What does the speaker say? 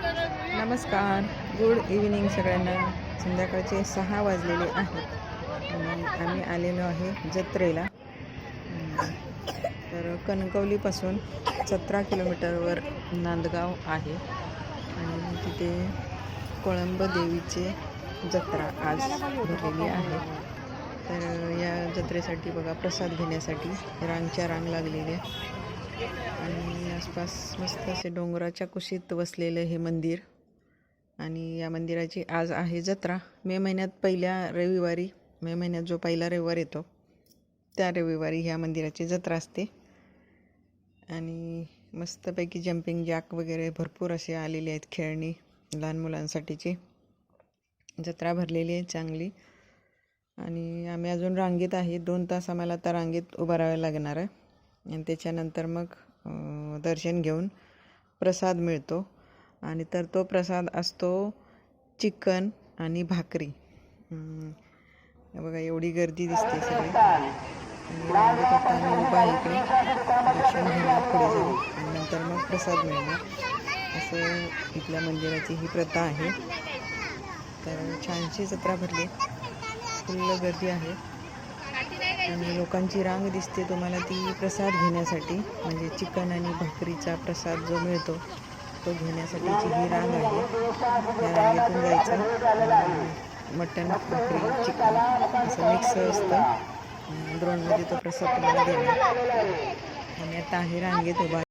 नमस्कार. Good evening सगळ्यांना. संध्याकाळचे सहा वाजलेले आहेत. आणि आम्ही आलेलो आहे जत्रेला. तर कणकवलीपासून सतरा किलोमीटरवर नांदगाव आहे. आणि तिथे कोळंब देवीचे जत्रा आज भरलेली आहे. तर या जत्रेसाठी बघा प्रसाद घेण्यासाठी रांगच्या रांग लागलेल्या. आणि आसपास मस्त असे डोंगराच्या कुशीत वसलेलं हे मंदिर. आणि या मंदिराची आज आहे जत्रा. मे महिन्यात पहिल्या रविवारी मे महिन्यात जो पहिला रविवार येतो त्या रविवारी ह्या मंदिराची जत्रा असते. आणि मस्तपैकी जम्पिंग जॅक वगैरे भरपूर असे आलेले आहेत खेळणी लहान मुलांसाठीची. जत्रा भरलेली आहे चांगली. आणि आम्ही अजून रांगेत आहे. दोन तास आम्हाला त्या रांगेत उभं राहावं लागणार आहे. आणि त्याच्यानंतर मग दर्शन घेऊन प्रसाद मिळतो. आणि तर तो प्रसाद असतो चिकन आणि भाकरी. बघा एवढी गर्दी दिसते सगळी. उभा इकडे दर्शन घेणार पुढे जाऊ. आणि नंतर मग प्रसाद मिळणार. असं इथल्या मंदिराची ही प्रथा आहे. तर छानशी जत्रा भरली. फुल्ल गर्दी आहे. आणि लोकांची रांग दिसते तुम्हाला ती प्रसाद घेण्यासाठी. म्हणजे चिकन आणि भाकरीचा प्रसाद जो मिळतो तो घेण्यासाठीची ही रांग आहे. या रांगेतून जायचं. मटण भाकरी चिकन असं मिक्स असतं. द्रोणमध्ये तो प्रसाद तुम्हाला देणार. आणि आता आहे रांगेत उभा